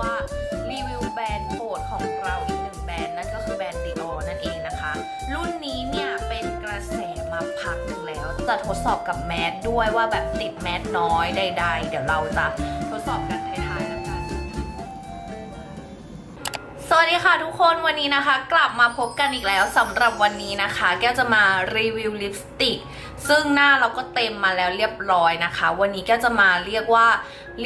ว่ารีวิวแบรนด์โปรดของเราอีกหนึ่งแบรนด์นั่นก็คือแบรนด์ Dior นั่นเองนะคะ รุ่นนี้เนี่ยเป็นกระแสมาพักหนึ่งแล้ว จะทดสอบกับแมสด้วยว่าแบบติดแมสน้อยใดๆ เดี๋ยวเราจะทดสอบกันท้ายๆแล้วกัน สวัสดีค่ะทุกคนวันนี้นะคะ กลับมาพบกันอีกแล้วสำหรับวันนี้นะคะ แก้วจะมารีวิวลิปสติกซึ่งหน้าเราก็เต็มมาแล้วเรียบร้อยนะคะ วันนี้แก้วจะมาเรียกว่า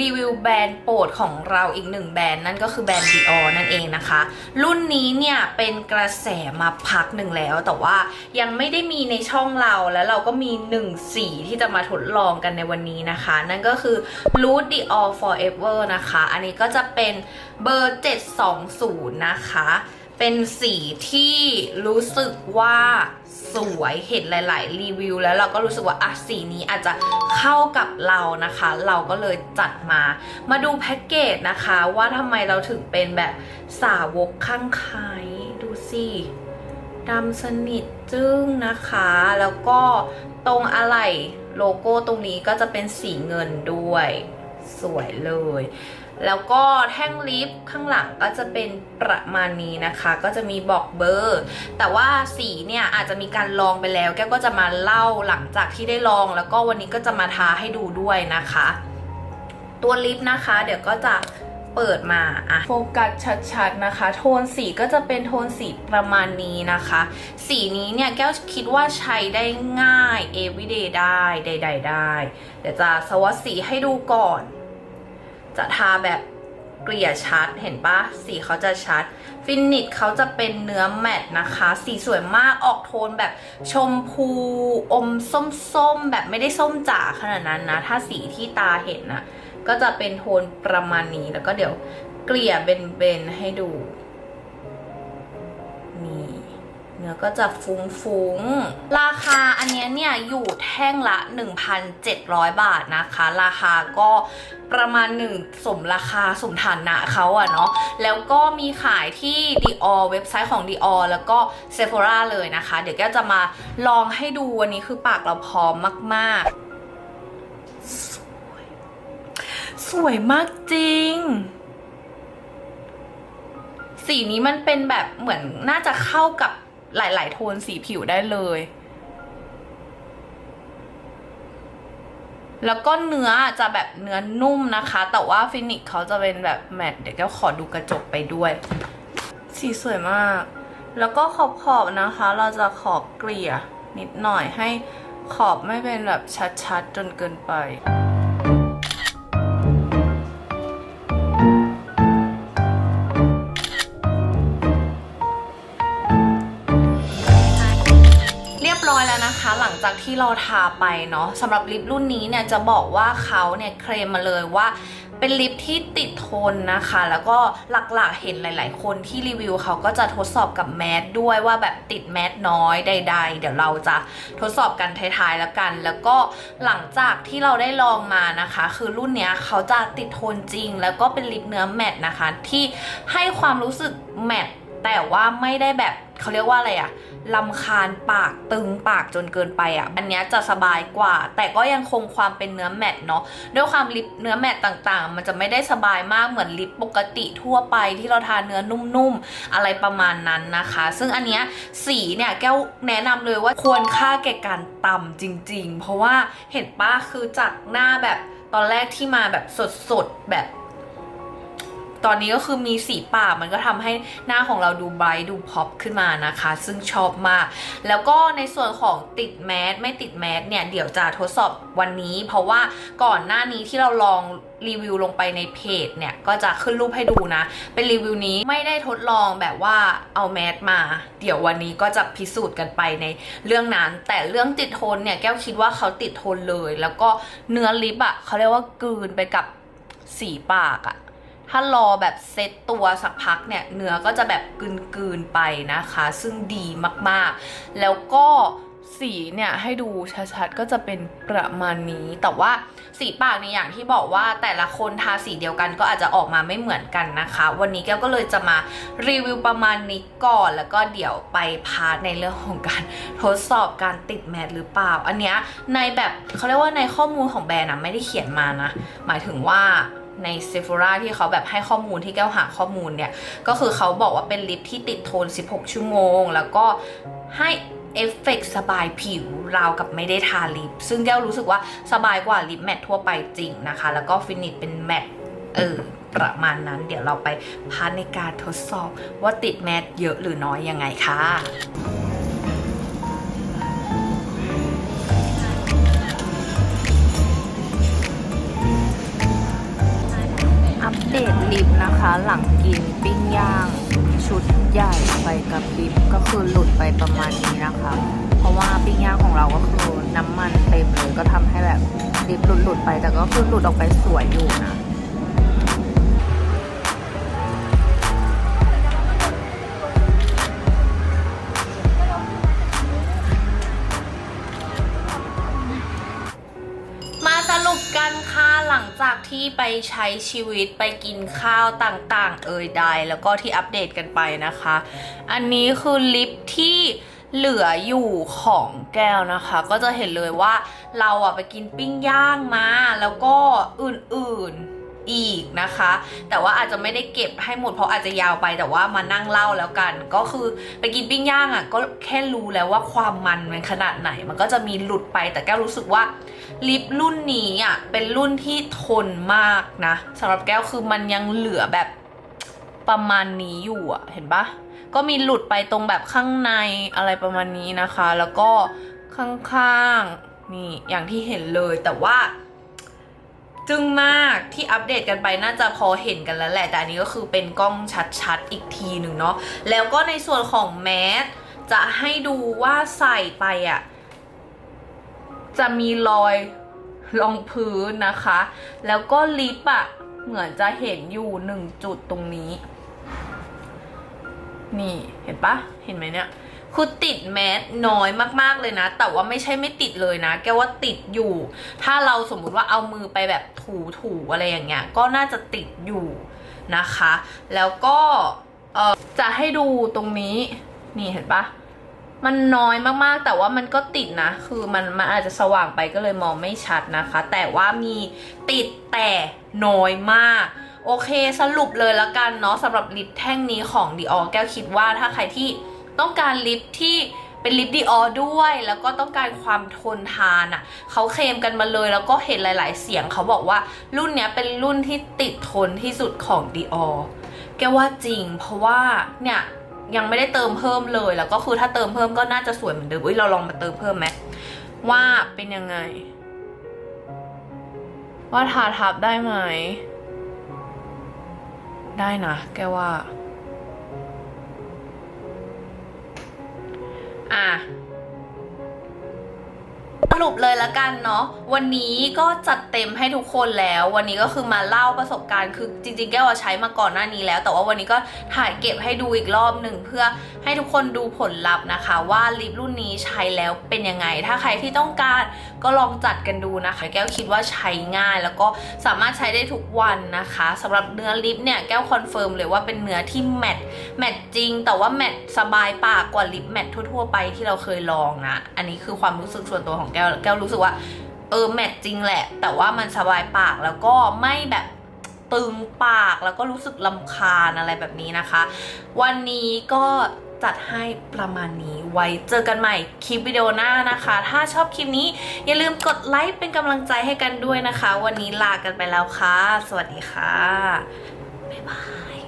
รีวิวแบรนด์โปรดของเราอีกหนึ่งแบรนด์นั่นก็คือแบรนด์ Dior นั่นเองนะคะ รุ่นนี้เนี่ยเป็นกระแสมาพักหนึ่งแล้ว แต่ว่ายังไม่ได้มีในช่องเราแล้วเราก็มีหนึ่งสีที่จะมาทดลองกันในวันนี้นะคะ นั่นก็คือ Root Dior Forever นะคะ อันนี้ก็จะเป็นเบอร์ 720 นะคะ เป็นสีที่รู้สึกว่า สวยเห็นหลาย ๆ รีวิว แล้วเราก็รู้สึกว่าอะสีนี้อาจจะเข้ากับเรานะคะ เราก็เลยจัดมา มาดูแพ็กเกจนะคะว่าทำไมเราถึงเป็นแบบสาวกข้างใครดูสิดำสนิทจึ้งนะคะ แล้วก็ตรงอะไหล่โลโก้ตรงนี้ก็จะเป็นสีเงินด้วย สวยเลย แล้วก็แท่งลิฟต์ข้างหลังก็จะเป็นประมาณนี้นะคะ ก็จะมีบอกเบอร์ แต่ว่าสีเนี่ยอาจจะมีการลองไปแล้ว แก้วก็จะมาเล่าหลังจากที่ได้ลอง แล้วก็วันนี้ก็จะมาทาให้ดูด้วยนะคะ ตัวลิปนะคะ เดี๋ยวก็จะเปิดมาอะโฟกัสชัดๆนะคะ โทนสีก็จะเป็นโทนสีประมาณนี้นะคะ สีนี้เนี่ยแก้วคิดว่าใช้ได้ง่าย everyday ได้ใดๆได้ เดี๋ยวจะสวอตสีให้ดูก่อน จะทาแบบเกลี่ยชัดเห็นปะสีเขาจะชัด ฟินิชเขาจะเป็นเนื้อแมตต์นะคะ สีสวยมากออกโทนแบบชมพูอมส้มๆ แบบไม่ได้ส้มจ๋าขนาดนั้นนะ ถ้าสีที่ตาเห็นนะก็จะเป็นโทนประมาณนี้แล้วก็เดี๋ยวเกลี่ยเบนๆให้ดู เนื้อก็จะฟุ้งๆ ราคาอันเนี้ยเนี่ยอยู่แท่งละ 1,700 บาทนะคะ ราคาก็ประมาณหนึ่งสมราคาสมฐานะเขาอะเนาะแล้วก็มีขายที่ Dior เว็บไซต์ของ Dior แล้วก็ Sephora เลยนะคะ เดี๋ยวแก้วจะมาลองให้ดูวันนี้คือปากเราพร้อมมากๆ สวย สวยมากจริงสีนี้มันเป็นแบบเหมือนน่าจะเข้ากับ หลาย ๆ โทนสีผิวได้เลย แล้วก็เนื้อจะแบบเนื้อนุ่มนะคะ แต่ว่าฟินิกเขาจะเป็นแบบแมตต์เดี๋ยวก็ขอดูกระจกไปด้วย สีสวยมาก แล้วก็ขอบขอบๆนะคะ เราจะขอบเกลี่ยนิดหน่อยให้ขอบไม่เป็นแบบชัด ๆ จนเกินไป จากที่เราทาไปเนาะสำหรับลิปรุ่นนี้เนี่ยจะบอกว่าเขาเนี่ยเคลมมาเลยว่าเป็นลิปที่ติดทนนะคะ แล้วก็หลักๆเห็นหลาย ๆ คนที่รีวิวเขาก็จะทดสอบกับแมสด้วยว่าแบบติดแมสน้อยใด ๆ เดี๋ยวเราจะทดสอบกันท้ายๆแล้วกัน แล้วก็หลังจากที่เราได้ลองมานะคะ คือรุ่นเนี้ยเขาจะติดทนจริง แล้วก็เป็นลิปเนื้อแมตนะคะที่ให้ความรู้สึกแมต แต่ว่าไม่ได้แบบเขาเรียกว่าอะไรอะลำคาญปากตึงปากจนเกินไปอะ่ะอันนี้จะสบายกว่า แต่ก็ยังคงความเป็นเนื้อแมตเนาะด้วยความลิปเนื้อแมตต่างๆ มันจะไม่ได้สบายมากเหมือนลิปปกติทั่วไปที่เราทาเนื้อนุ่มๆ อะไรประมาณนั้นนะคะ ซึ่งอันเนี้ยสีเนี่ยแก้วแนะนำเลยว่าควรค่าแก่การต่ำจริง ๆ เพราะว่าเห็นป้าคือจากหน้าแบบตอนแรกที่มาแบบสดๆแบบ ตอนนี้ก็คือมีสีปากมันก็ทำให้หน้าของเราดูไบรท์ดูพ็อปขึ้นมานะคะ ซึ่งชอบมาก แล้วก็ในส่วนของติดแมสไม่ติดแมสเนี่ยเดี๋ยวจะทดสอบวันนี้ เพราะว่าก่อนหน้านี้ที่เราลองรีวิวลงไปในเพจเนี่ยก็จะขึ้นรูปให้ดูนะ เป็นรีวิวนี้ไม่ได้ทดลองแบบว่าเอาแมสมา เดี๋ยววันนี้ก็จะพิสูจน์กันไปในเรื่องนั้น แต่เรื่องติดทนเนี่ยแก้วคิดว่าเขาติดทนเลย แล้วก็เนื้อลิปอะ่ะเขาเรียกว่ากลืนไปกับสีปากอะ่ะ ถ้ารอแบบเซตตัวสักพักเนี่ยเนื้อก็จะแบบกลืนๆไปนะคะ ซึ่งดีมากๆ แล้วก็สีเนี่ยให้ดูชัดๆก็จะเป็นประมาณนี้ แต่ว่าสีปากในอย่างที่บอกว่าแต่ละคนทาสีเดียวกันก็อาจจะออกมาไม่เหมือนกันนะคะ วันนี้แก้วก็เลยจะมารีวิวประมาณนี้ก่อน แล้วก็เดี๋ยวไปพาร์ทในเรื่องของการทดสอบการติดแมทหรือเปล่า อันเนี้ยในแบบเขาเรียกว่าในข้อมูลของแบรนด์นะไม่ได้เขียนมานะหมายถึงว่า ใน Sephora ที่เขาแบบให้ข้อมูลที่แก้วหาข้อมูลเนี่ย ก็คือเขาบอกว่าเป็นลิปที่ติดโทน 16 ชั่วโมง แล้วก็ให้เอฟเฟกต์สบายผิวราวกับไม่ได้ทาลิป ซึ่งแก้วรู้สึกว่าสบายกว่าลิปแมททั่วไปจริงนะคะ แล้วก็ฟินิชเป็นแมทเออประมาณนั้น เดี๋ยวเราไปพาร์ทในการทดสอบว่าติดแมทเยอะหรือน้อยยังไงค่ะ ดิบนะคะ หลังกินปิ้งย่าง ชุดใหญ่ไปกับดิบก็คือหลุดไปประมาณนี้นะคะ เพราะว่าปิ้งย่างของเราก็คือน้ำมันเต็มเลยก็ทำให้แบบดิบหลุดหลุดๆไปแต่ก็คือหลุดออกไปสวยอยู่นะ ที่ไปใช้ชีวิตไปกินข้าวต่างๆ เอ่ยใดแล้วก็ที่อัปเดตกันไปนะคะ อันนี้คือลิปที่เหลืออยู่ของแก้วนะคะ ก็จะเห็นเลยว่าเราอะไปกินปิ้งย่างมา แล้วก็อื่นๆ อีกนะคะ แต่ว่าอาจจะไม่ได้เก็บให้หมดเพราะอาจจะยาวไปแต่ว่ามานั่งเล่าแล้วกัน ก็คือไปกินปิ้งย่างอะก็แค่รู้แล้วว่าความมันมันขนาดไหน มันก็จะมีหลุดไปแต่แก้วรู้สึกว่าลิปรุ่นนี้อะเป็นรุ่นที่ทนมากนะสำหรับแก้วคือมันยังเหลือแบบประมาณนี้อยู่อะเห็นปะก็มีหลุดไปตรงแบบข้างในอะไรประมาณนี้นะคะ แล้วก็ข้างๆนี่อย่างที่เห็นเลยแต่ว่า จึงมากที่อัปเดตกันไปน่าจะพอเห็นกันแล้วแหละ แต่อันนี้ก็คือเป็นกล้องชัดๆ อีกทีหนึ่งเนาะแล้วก็ในส่วนของแมสจะให้ดูว่าใส่ไปอะ จะมีรอยรองพื้นนะคะ แล้วก็ลิปอะ เหมือนจะเห็นอยู่หนึ่งจุดตรงนี้ นี่เห็นปะเห็นไหมเนี่ย คือติดแมสน้อยมากๆเลยนะ แต่ว่าไม่ใช่ไม่ติดเลยนะ แกว่าติดอยู่ ถ้าเราสมมุติว่าเอามือไปแบบถูๆอะไรอย่างเงี้ย ก็น่าจะติดอยู่นะคะ แล้วก็เออจะให้ดูตรงนี้ นี่เห็นปะมันน้อยมากๆ แต่ว่ามันก็ติดนะ คือมันมันอาจจะสว่างไปก็เลยมองไม่ชัดนะคะ แต่ว่ามีติดแต่น้อยมาก โอเคสรุปเลยล้วกันเนาะสำหรับลิปแท่งนี้ของ Dior แก้วคิดว่าถ้าใครที่ ต้องการลิปที่เป็นลิป Dior ด้วย แล้วก็ต้องการความทนทานอะ่ะเขาเคลมกันมาเลยแล้วก็เห็นหลาย ๆ เสียงเขาบอกว่ารุ่นเนี้ยเป็นรุ่นที่ติดทนที่สุดของ Dior แกว่าจริง เพราะว่าเนี่ยยังไม่ได้เติมเพิ่มเลย แล้วก็คือถ้าเติมเพิ่มก็น่าจะสวยเหมือนเดิมเอ้ยเราลองมาเติมเพิ่มไหมว่าเป็นยังไง ว่าทาทับได้ไหม ได้นะแกว่า อะ รุปเลยละกันเนาะวันนี้ก็จัดเต็มให้ทุกคนแล้ว วันนี้ก็คือมาเล่าประสบการณ์คือจริงๆ แก้วใช้มาก่อนหน้านี้แล้ว แต่ว่าวันนี้ก็ถ่ายเก็บให้ดูอีกรอบหนึ่งเพื่อให้ทุกคนดูผลลัพธ์นะคะ ว่าลิปรุ่นนี้ใช้แล้วเป็นยังไง ถ้าใครที่ต้องการก็ลองจัดกันดูนะคะ แก้วคิดว่าใช้ง่ายแล้วก็สามารถใช้ได้ทุกวันนะคะสำหรับเนื้อลิปเนี่ยแก้วคอนเฟิร์มเลยว่าเป็นเนื้อที่แมทแมทจริง แต่ว่าแมทสบายปากกว่าลิปแมททั่ว ๆ ไปที่เราเคยลองนะอันนี้คือความรู้สึกส่วนตัวของแก้วแก้วรู้สึกว่า เออแมทจริงแหละ แต่ว่ามันสบายปากแล้วก็ไม่แบบตึงปากแล้วก็รู้สึกลำคาญอะไรแบบนี้นะคะ วันนี้ก็จัดให้ประมาณนี้ไว้เจอกันใหม่คลิปวิดีโอหน้านะคะ ถ้าชอบคลิปนี้อย่าลืมกดไลค์เป็นกำลังใจให้กันด้วยนะคะ วันนี้ลากันไปแล้วค่ะ สวัสดีค่ะ บ๊ายบาย